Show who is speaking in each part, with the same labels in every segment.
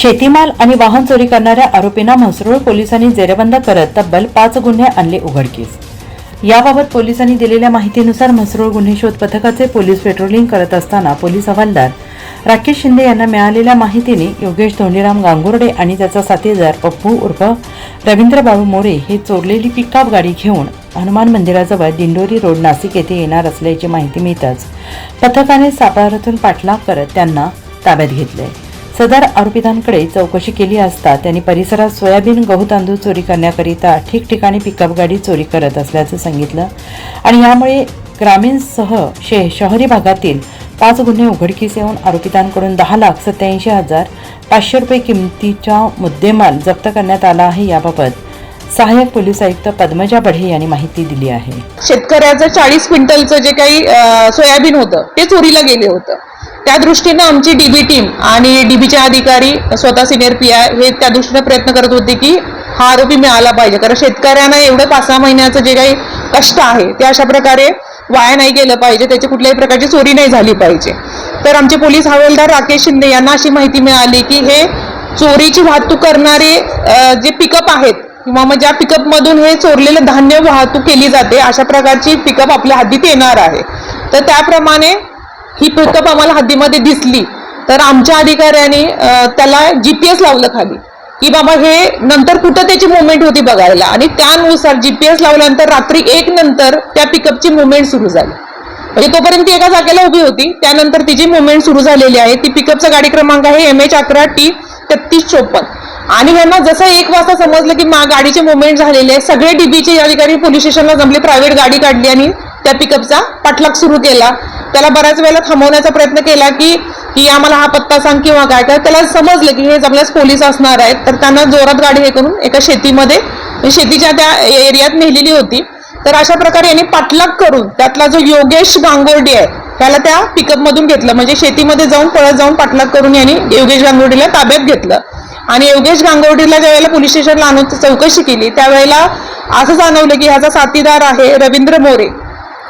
Speaker 1: शेतीमाल आणि वाहन चोरी करणाऱ्या आरोपींना म्हसरूळ पोलिसांनी जेरबंद करत तब्बल पाच गुन्हे आणले उघडकीस. याबाबत पोलिसांनी दिलेल्या माहितीनुसार म्हसरूळ गुन्हे शोध पथकाचे पोलीस पेट्रोलिंग करत असताना पोलीस हवालदार राकेश शिंदे यांना मिळालेल्या माहितीने योगेश धोंडीराम गांगुर्डे आणि त्याचा साथीदार पप्पू उर्फ रवींद्र बाळू मोरे हे चोरलेली पिकअप गाडी घेऊन हनुमान मंदिराजवळ दिंडोरी रोड नाशिक येथे येणार असल्याची माहिती मिळताच पथकाने सापारातून पाठलाग करत त्यांना ताब्यात घेतले. सदर आरोपितांकडे चौकशी केली असता त्यांनी परिसरात सोयाबीन गहू तांदूळ चोरी करण्याकरिता ठिकठिकाणी पिकअप गाडी चोरी करत असल्याचं सांगितलं. आणि यामुळे ग्रामीणसह शे शहरी भागातील पाच गुन्हे उघडकीस येऊन आरोपितांकडून दहा लाख सत्याऐंशी हजार पाचशे रुपये किमतीचा मुद्देमाल जप्त करण्यात आला आहे याबाबत सहाय्यक पोलीस आयुक्त पद्मजा बढे यांनी माहिती दिली आहे.
Speaker 2: शेतकऱ्याचं चाळीस क्विंटलचं जे काही सोयाबीन होतं ते चोरीला गेले होतं. त्या दृष्टीनं आमची डीबी टीम आणि डीबीच्या अधिकारी स्वतः सिनियर पी आय हे त्या दृष्टीनं प्रयत्न करत होते की हा आरोपी मिळाला पाहिजे. कारण शेतकऱ्यांना एवढं पाच सहा महिन्याचं जे काही कष्ट आहे ते अशा प्रकारे वाया नाही गेलं पाहिजे. त्याची कुठल्याही प्रकारची चोरी नाही झाली पाहिजे. तर आमचे पोलीस हवालदार राकेश शिंदे यांना अशी माहिती मिळाली की हे चोरीची वाहतूक करणारे जे पिकअप आहेत किंवा मग ज्या पिकअपमधून हे चोरलेलं धान्य वाहतूक केली जाते अशा प्रकारची पिकअप आपल्या हद्दीत येणार आहे. तर त्याप्रमाणे ही पिकअप आम्हाला हद्दीमध्ये दिसली. तर आमच्या अधिकाऱ्यांनी जी त्याला जीपीएस लावलं खाली. की बाबा हे नंतर कुठं त्याची मुवमेंट होती बघायला. आणि त्यानुसार जीपीएस लावल्यानंतर रात्री एक नंतर त्या पिकअपची मुवमेंट सुरू झाली. म्हणजे तोपर्यंत ती एका जागेला उभी होती. त्यानंतर तिची मुवमेंट सुरू झालेली आहे ती पिकअपचा गाडी क्रमांक आहे एम एच अकरा टी तेहतीस चोपन्न. आणि ह्यांना जसं एक वाजता समजलं की मा गाडीची मुवमेंट झालेली आहे सगळे डीबीचे अधिकारी पोलीस स्टेशनला जमले प्रायव्हेट गाडी काढली आणि त्या पिकअपचा पाठलाग सुरू केला. त्याला बऱ्याच वेळेला थांबवण्याचा प्रयत्न केला की की आम्हाला हा पत्ता सांग किंवा काय. काय त्याला समजलं की हे जमल्यास पोलीस असणार आहेत तर त्यांना जोरात गाडी हे करून एका शेतीमध्ये म्हणजे शेतीच्या त्या एरियात नेलेली होती. तर अशा प्रकारे यांनी पाठलाग करून त्यातला जो योगेश गांगोर्डे आहे त्याला त्या पिकअपमधून घेतलं. म्हणजे शेतीमध्ये जाऊन पळत जाऊन पाठलाग करून यांनी योगेश गांगोर्डीला ताब्यात घेतलं. आणि योगेश गांगोर्डीला ज्यावेळेला पोलीस स्टेशनला आणून चौकशी केली त्यावेळेला असं जाणवलं की ह्याचा साथीदार आहे रवींद्र मोरे.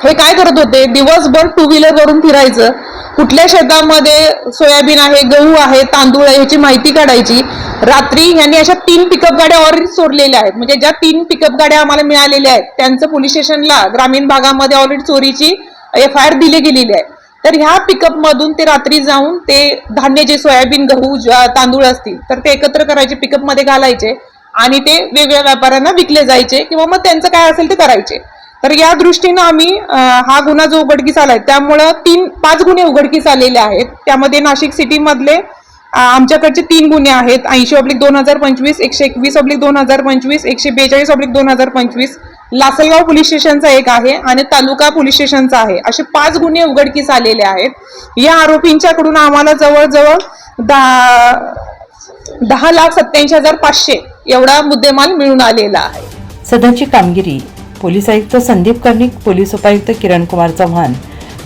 Speaker 2: हे काय करत होते? दिवसभर टू व्हीलर वरून फिरायचं. कुठल्या शेतामध्ये सोयाबीन आहे गहू आहे तांदूळ आहे ह्याची माहिती काढायची. रात्री ह्यांनी अशा तीन पिकअप गाड्या ऑलरेडी सोडलेल्या आहेत. म्हणजे ज्या तीन पिकअप गाड्या आम्हाला मिळालेल्या आहेत त्यांचं पोलीस स्टेशनला ग्रामीण भागामध्ये ऑलरेडी चोरीची एफ आय आर दिली गेलेली आहे. तर ह्या पिकअप मधून ते रात्री जाऊन ते धान्य जे सोयाबीन गहू तांदूळ असतील तर ते एकत्र करायचे पिकअपमध्ये घालायचे आणि ते वेगवेगळ्या व्यापाऱ्यांना विकले जायचे किंवा मग त्यांचं काय असेल ते करायचे. तर या दृष्टीनं आम्ही हा गुन्हा जो उघडकीस आला आहे त्यामुळं तीन पाच गुन्हे उघडकीस आलेले आहेत. त्यामध्ये नाशिक सिटीमधले आमच्याकडचे तीन गुन्हे आहेत. ऐंशी ऑब्लिक दोन हजार पंचवीस एकशे एकवीस ऑब्लिक दोन हजार पंचवीस एकशे बेचाळीस ऑब्लिक दोन हजार पंचवीस लासलगाव पोलीस स्टेशनचा एक आहे आणि तालुका पोलीस स्टेशनचा आहे. असे पाच गुन्हे उघडकीस आलेले आहेत. या आरोपींच्याकडून आम्हाला जवळजवळ दहा दहा लाख सत्याऐंशी हजार पाचशे एवढा मुद्देमाल मिळून आलेला आहे.
Speaker 1: सदरची कामगिरी पोलीस आयुक्त संदीप कर्णिक पोलीस उपायुक्त किरण कुमार चव्हाण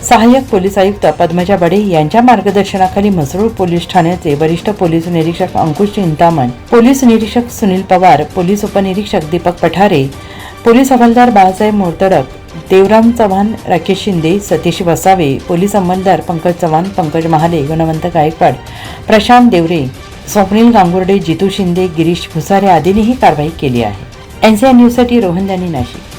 Speaker 1: सहाय्यक पोलीस आयुक्त पद्मजा बडे यांच्या मार्गदर्शनाखाली म्हसरूळ पोलीस ठाण्याचे वरिष्ठ पोलीस निरीक्षक अंकुश चिंतामण पोलीस निरीक्षक सुनील पवार पोलीस उपनिरीक्षक दीपक पठारे पोलीस हवालदार बाळासाहेब मोरतडक देवराम चव्हाण राकेश शिंदे सतीश वसावे पोलीस अंमलदार पंकज चव्हाण पंकज महाले गुणवंत गायकवाड प्रशांत देवरे स्वप्नील गांगुर्डे जितू शिंदे गिरीश भुसारे आदींनी ही कारवाई केली आहे. एनसीआर न्यूजसाठी रोहन दानी नाशिक.